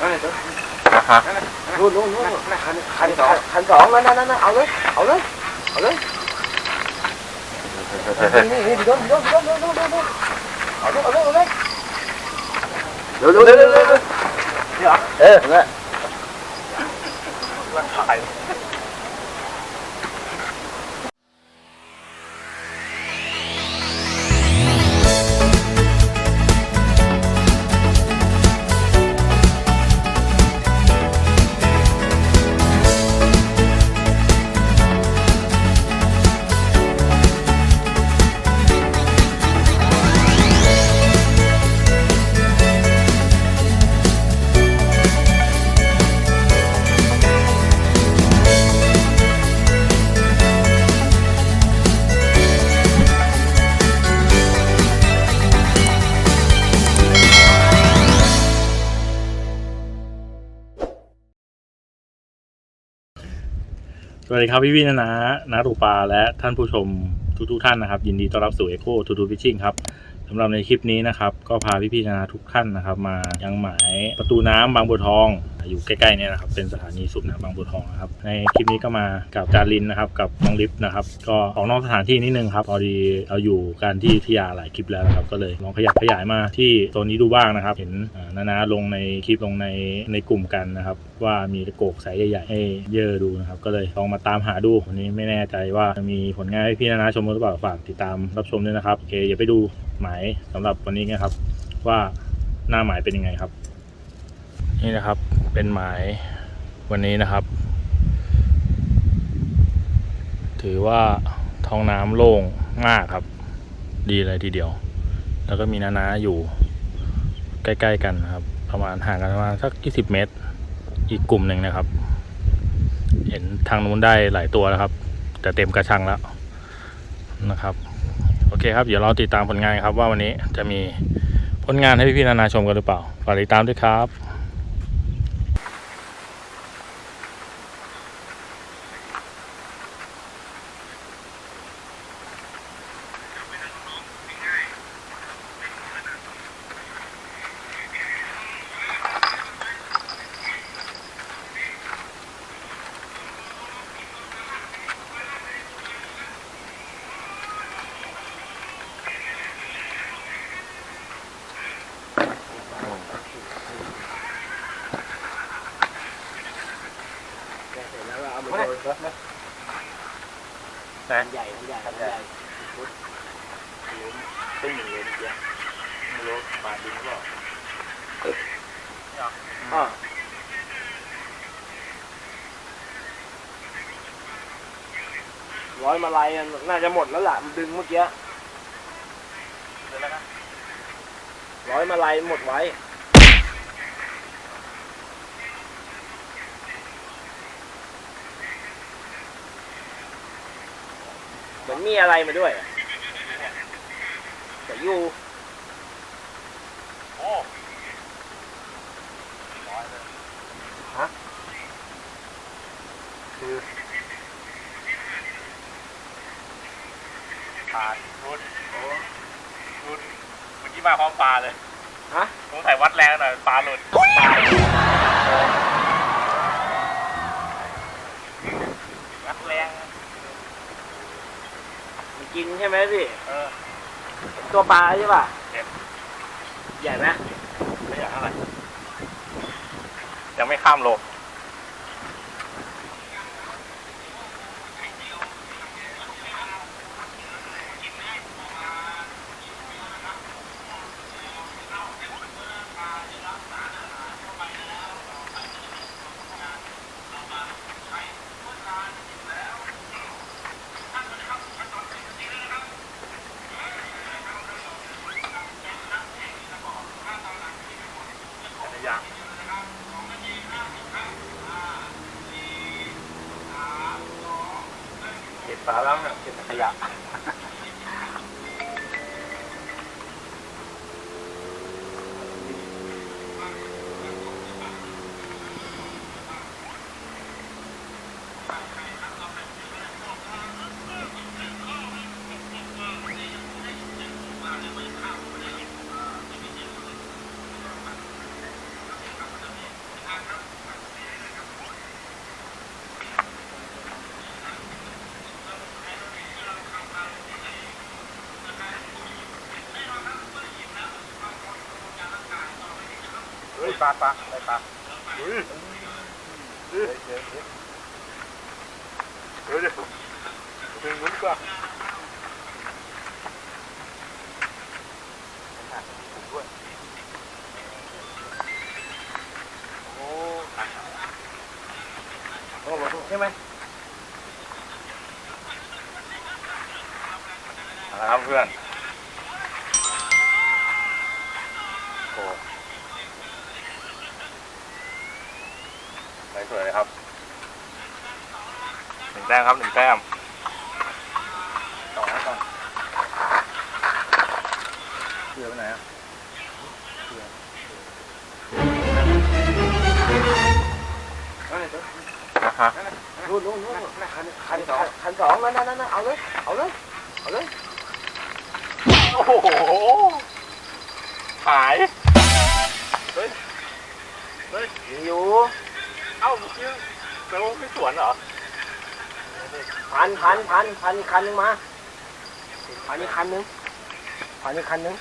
นั่นเลยตัวอะฮะนู่นนู่นนู่นคันคันสองคันสองนั่นนั่นนั่นเอาเลยเอาเลยเอาเลยนี่นี่พี่ต้นพี่ต้นพี่ต้นพี่ต้นพี่ต้นเอาเลยเอาเลยเอาเลยเร็วเร็วเร็วเร็วเร็วนี่เหรอเออเนี่ย วัสดีครับพี่วินนะนะนาตูปาและท่านผู้ชมทุกๆท่านนะครับ ยินดีต้อนรับสู่ Echo to to Fishing ครับ สำหรับในคลิปนี้นะครับ ก็พาพี่พี่ๆนะนะทุกท่านนะครับ มายังหมายประตูน้ำบางบัวทอง อยู่ใกล้ๆเนี่ยนะครับ เป็นสถานีสูบน้ำบางบัวทองนะครับ ในคลิปนี้ก็มากับจารินนะครับ กับน้องลิฟต์นะครับ ก็ออกนอกสถานที่นิดนึงครับพอดีเราอยู่กันที่ทิยาหลายคลิปแล้วนะครับ ก็เลยลองขยับขยายมาที่โซนนี้ดูบ้างนะครับ เห็นนานาลงในคลิปลงในในกลุ่มกันนะครับ ว่ามีตะโกกสายใหญ่ๆให้เยอะดูนะครับ ก็เลยลองมาตามหาดูวันนี้ไม่แน่ใจว่าจะมีผลงานให้พี่นานาชมหรือเปล่าฝากติดตามรับชมด้วยนะครับโอเคอย่าไปดู หมายสำหรับวันนี้นะครับ ว่าหน้าหมายเป็นยังไงครับ นี่นะครับเป็นหมายวันนี้นะครับ ถือว่าท้องน้ำโล่งมากครับ ดีเลยทีเดียว แล้วก็มีนานาอยู่ ใกล้ ๆ กันนะครับ ประมาณห่างกันประมาณสัก 20 เมตร อีกกลุ่มหนึ่งนะครับ เห็นทางนู้นได้หลายตัวแล้วครับ แต่เต็มกระชังแล้วนะครับ อเคครับเดี๋ยวเราติดตามผลงานครับว่าวันนี้จะมีผลงานให้พี่ๆนานาชมกันหรือเปล่าฝากติดตามด้วยครับ รยครับนะใหญ่ใหญ่ใหญ่ตึ้งหนึ่งเลยเมื่อกี้ไม่รู้ปาดินหรือเปล่าอ่าร้อยมาลายน่าจะหมดแล้วล่ะมันดึงเมื่อกี้ร้อยมาลายหมดไว้ เหมือนมีอะไรมาด้วยอะแต่อยู่โอ้ฮะคือปลารุดโอ้รุดเมื่อกี้มาพร้อมปลาเลย ฮะสงสัยวัดแรงหน่อยปลาหลุดวัดแรง มัน กินใช่ไหมพี่เออตัวปลาใช่ป่ะเจ็บ ใหญ่ไหมไม่อยากเท่าไหร่ยังไม่ข้ามโลก ยังเก็บฝา แล้ ปลาปลาไปปลาเฮ้ยเฮ้ยเฮ้ยเฮ้ยเดี๋ยวดึงนู้นดีกว่าโอ้โอ้โหใช่ไหมเอาละครับเพื่อนโอ้ สวยๆเลยครับหนึ่งแต้มครับหนึ่งแต้มต่อให้ก่อนเสือไปไหนอะเอาเลยเถอะอะฮะนู่นนู่นนู่นคันคันสองคันสองนั่นนั่นนั่นเอาเลย เอาเลย เอาเลย โอ้โห หายยิงอยู่เอ้า เมื่อกี้แปลว่าไม่สวนเหรอพันพันพันพันอีกคันหนึงมาพันอีกคันหนึงพันอีกคันหนึง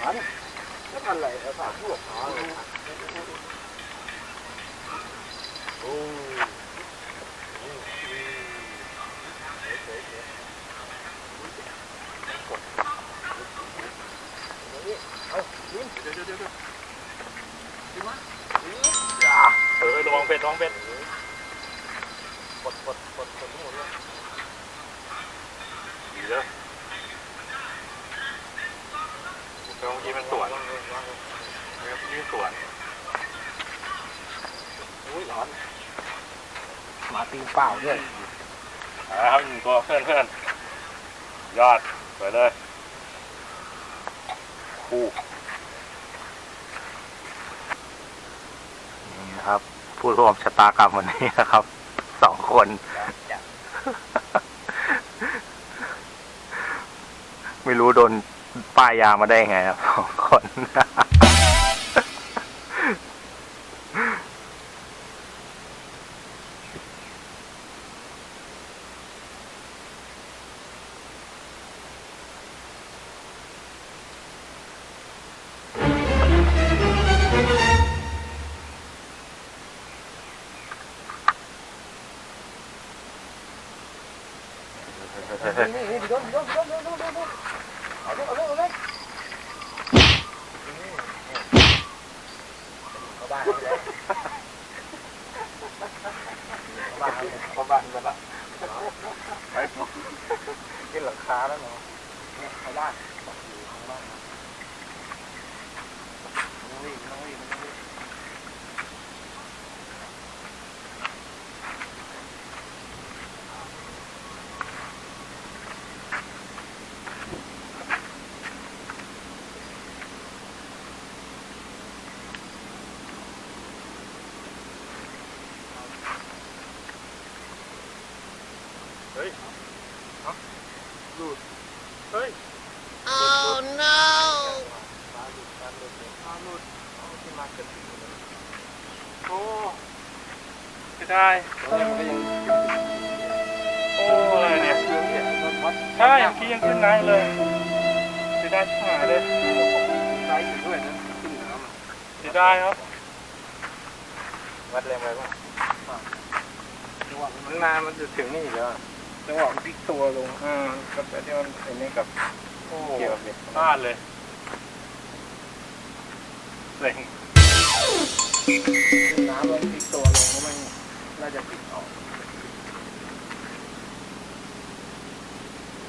พันแล้วพันอะไรเอาฝากพวกอ๋อโอ้เอายิงเดี๋ยวเดี๋ยวเดี๋ยว อย่าเออระวังเป็ดระวังเป็ดกดกดกดกดทั้งหมดเลยดีเด้อแต่เมื่อกี้มันสวนเมื่อกี้สวนอุ้ยร้อนมาตีเปล่าด้วยเอาละครับหนึ่งตัวเพื่อนเพื่อนยอดสวยเลยคู่นี่นะครับ ผู้ร่วมชะตากรรมวันนี้นะครับ สองคน ไม่รู้โดนป้ายยามาได้ไงครับสองคนนี่พี่โดนพี่โดนพี่โดนพี่โดนพี่โดนเอาเลยเอาเลยเอาเลยเข้าบ้านเลยเข้าบ้านเลยเข้าบ้านไปละไปขึ้นหลังคาแล้วเนาะเนี่ยเข้าบ้านอยู่ข้างบ้านนะน้องวิ่งน้องวิ่งน้องวิ่ง เฮ้ยดูดเฮ้ย Oh no! ฟ้าหลุดฟ้าหลุดเลยฟ้าหลุดเอาขึ้นมาเกิดถึงเลย โอ้ ไม่ได้ตอนนี้มันก็ยังโอ้อะไรเนี่ยเครื่องเนี่ยรถวัดใช่เมื่อกี้ยังขึ้นได้เลยเสียดายชิบหายเลยไซส์อยู่ด้วยนะขึ้นน้ำอะเสียดายครับ วัดแรงไปบ้างจังหวะมันนานมันจะถึงนี่อีกแล้วอะจังหวะมันพลิกตัวลงอ่ากับแต่ที่มันไอ้นี่กับโอ้เกี่ยวกับเด็กพลาดเลยเซ็งขึ้นน้ำ น่าจะติดออก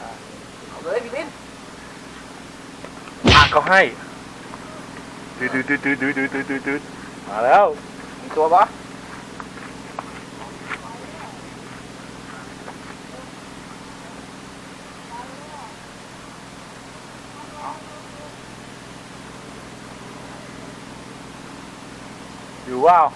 อ่าเอาเลยพี่บินอะเขาให้ดืดดืดดืดดืดดืดดืดดืดดืดมาแล้วมีตัวปะอยู่ว่าว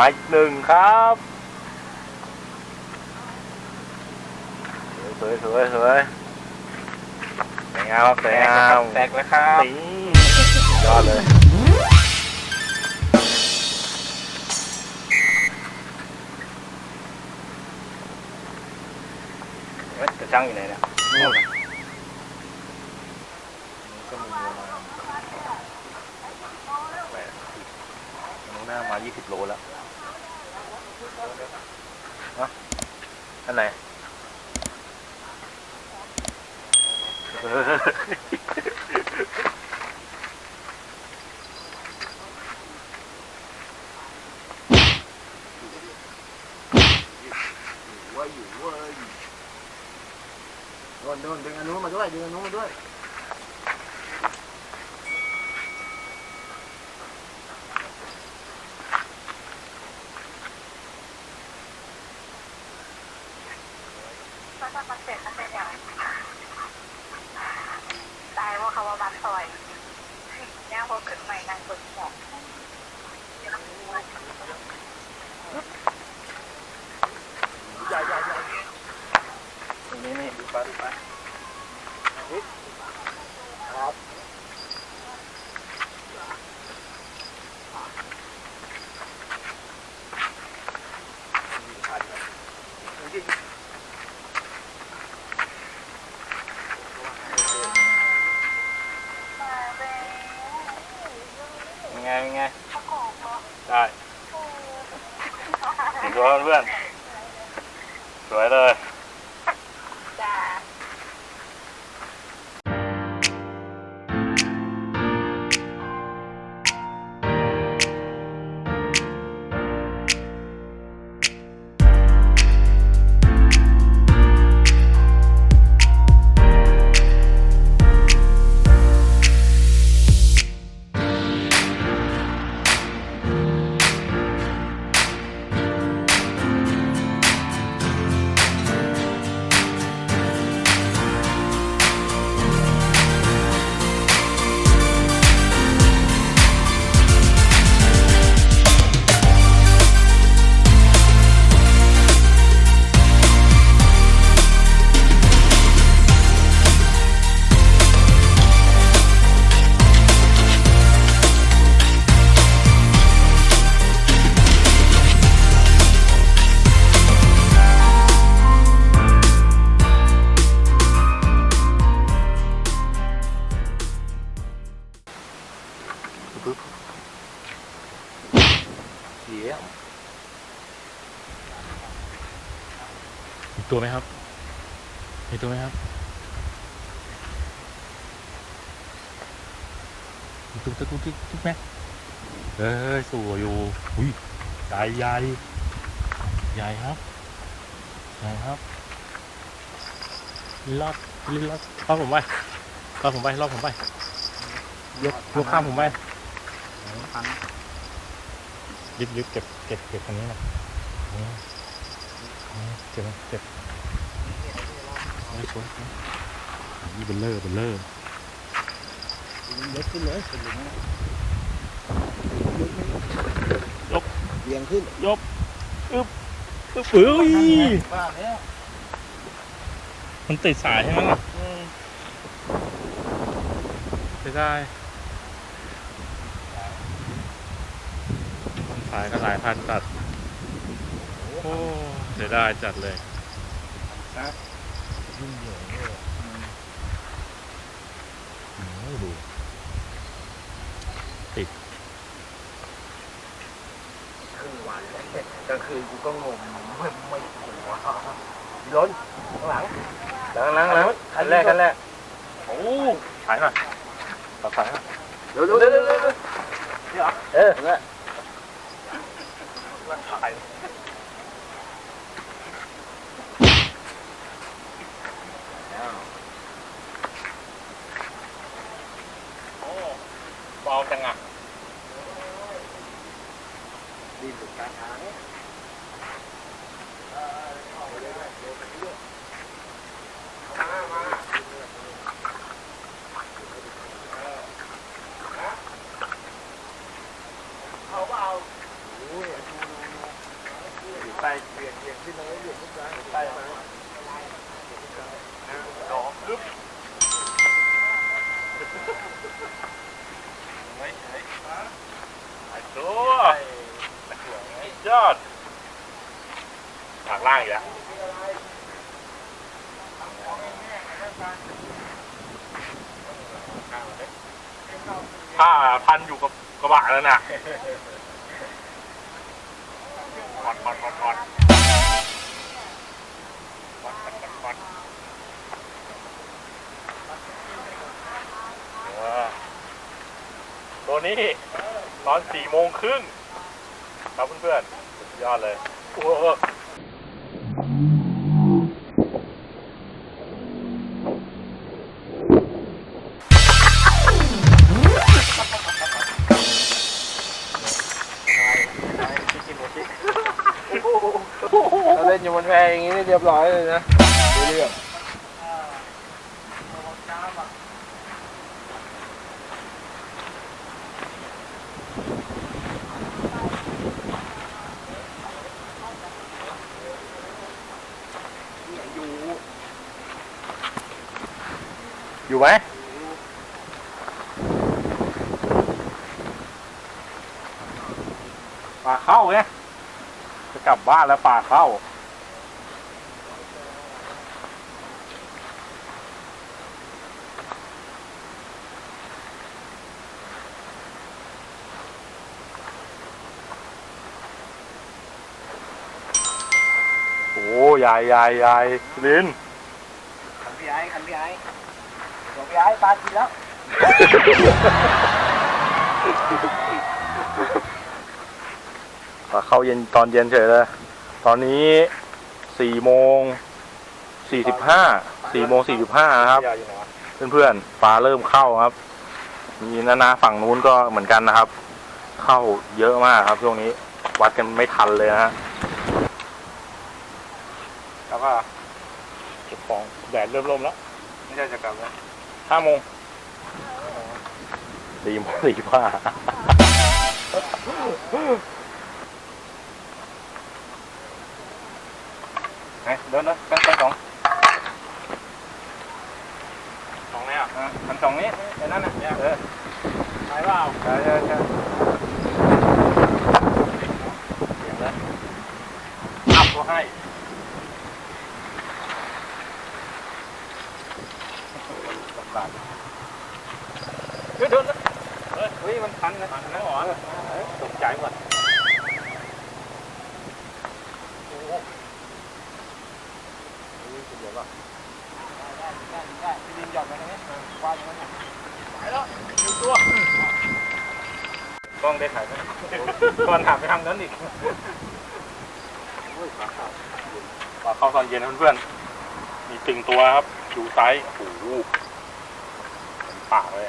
มาอีกหนึ่งครับสวยสวยสวยสวยงามสวยงามแตกแล้ครับนี่ยอดเลยจะช่างอยู่ไหนเนี่ยนี่ก็มีประมาแต่หน้ามา 20 โลแล้ว ฮะอันไหน เว้ยอยู่เว้ยโดนโดนดึงอันนู้นมาด้วยดึงอันนู้นมาด้วย ถ้ามันเสร็จมันเป็นอย่างตายว่าเขาว่าบัตรซอยย่างพอเกิดใหม่นางเปิดหมอกใหญ่ใหญ่ใหญ่ตรงนี้นี่ดูปลาดูปลานี่ครับนี่ มาเว้ เป็นไงเป็นไง ประกอบเนาะ ได้ เห็นตัวเพื่อนสวยเลย ตัวตัวตัวตัวตัวไหมเอ้ยสวยอยู่อุ้ยใหญ่ใหญ่ใหญ่ครับใหญ่ครับลอดลอดลอดผมไปลอดผมไปลอดผมไปยกยกข้ามผมไปยึดยึดเก็บเก็บเก็บอันนี้นะเก็บเก็บสวยสวยนี่เบลเลอร์เบลเลอร์ ยกขึ้นเลยขึ้นเลยนะยกเบี่ยงขึ้นยกอึ๊บอึ๊บเอ้ยบ้าแล้วมันติดสายใช่ไหมล่ะใช้ได้สายก็หลายพันตัด โอ้เสียดายจัดเลยครับยุ่งเหยิงเลยอืมดู ครึ่งวันแล้ว กลางคืนกูก็งงไม่ไม่หัวล้นข้างหลังหลังหลังหลังคันแรกคันแรกโอ้สายหน่อยตัดสายหน่อยเดี๋ยวเดี๋ยวเดี๋ยวเดี๋ยวเดี๋ยวเออเนี่ยถ่ายโอ้เบาจังอะ อดทางล่างอีกแล้วถ้าพันอยู่กับกระบะแล้วนะถอถอดถอดตัวนี้ตอนสี่โมงครึ่งครับเพื่อนๆ ยอดเลยโอ้โหเราเล่นอยู่บนแพอย่างนี้นี่เรียบร้อยเลยนะเรื่อง อยู่ไหมปลาเข้าไงจะกลับบ้านแล้วปลา เข้า โอ้ยายยายยายลินขันพี่ไอ้ขันพี่ไอ้ของพี่ไอ้ปลากินแล้วปลาเข้าเย็นตอนเย็นเฉยเลย ตอนนี้สี่โมงสี่สิบห้าสี่โมงสี่สิบห้านะครับ เพื่อนๆปลาเริ่มเข้าครับ มีนานาฝั่งนู้นก็เหมือนกันนะครับ เข้าเยอะมากครับช่วงนี้วัดกันไม่ทันเลยนะฮะแล้วก็เก็บของแดดเริ่มร่มแล้ว ไม่ใช่จะกลับแล้วห้าโมงสี่โมงสี่สิบห้า ไหนเดินนะกันกันสองสองเนี่ยอะกันสองนี้ไอ้นั่นน่ะเออไปเปล่าใช่ใช่ใช่อัพก็ให้เฮ้ยเดินนะเฮ้ยมันพันนะมันนั่งหรอตกใจหมดได้ได้พี่ดินหยอดไปตรงนี้วางอย่างนั้น กล้อง ได้ถ่ายไหมก่อนถามไปทางนั้นอีกปลาเข้าตอนเย็นนะเพื่อนๆมีตึงตัวครับ ดูไซส์โอ้โหปากเลย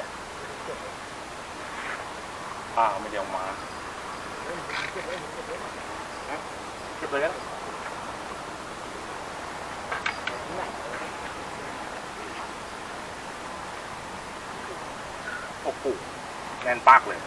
ป้าไม่เดียวมาเก็บเลยนะโอ้โหแน่นปากเลย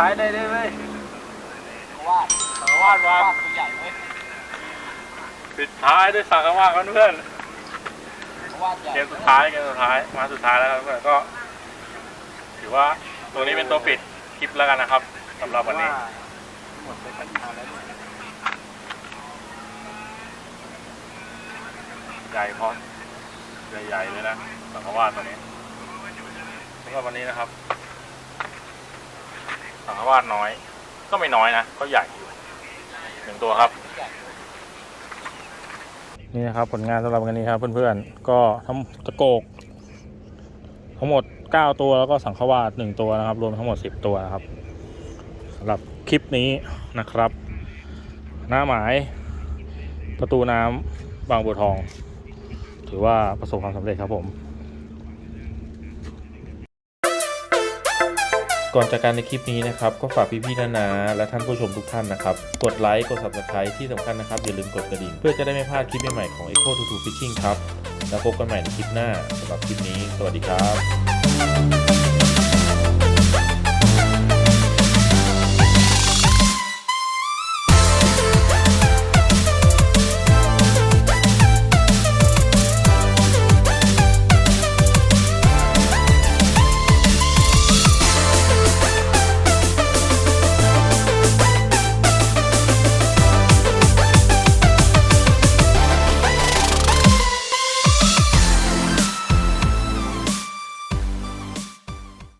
ฮ้ยปิดท้ายได้ได้ไหมวาดสังวาดวางตัวใหญ่ไหมปิดท้ายด้วยสังวาดกันเพื่อนวาดใหญ่เกมสุดท้ายเกมสุดท้ายมาสุดท้ายแล้วครับเพื่อนก็ ถือว่าตัวนี้เป็นตัวปิดคลิปแล้วกันนะครับสำหรับวันนี้ หมดไปตั้งนานแล้วเนี่ย ใหญ่พอใหญ่ๆเลยนะสังขวาดตัวนี้สำหรับวันนี้นะครับ สังขวาดน้อย ก็ไม่น้อยนะ ก็ใหญ่อยู่หนึ่งตัวครับ นี่นะครับผลงานสำหรับวันนี้ครับเพื่อนๆ ก็ทำตะโกก ทั้งหมด 9 ตัวแล้วก็สังขวาด1ตัวนะครับ รวมทั้งหมด 10 ตัวนะครับสำหรับคลิปนี้นะครับ หน้าหมายประตูน้ำบางบัวทอง ถือว่าประสบความสำเร็จครับผม ก่อนจากการในคลิปนี้นะครับ ก็ฝากพี่ๆนานาและท่านผู้ชมทุกท่านนะครับ กดไลค์กด subscribe ที่สำคัญนะครับ อย่าลืมกดกระดิ่ง เพื่อจะได้ไม่พลาดคลิปใหม่ๆของ Echo to Fishing ครับ แล้วพบกันใหม่ในคลิปหน้าสำหรับคลิปนี้ สวัสดีครับ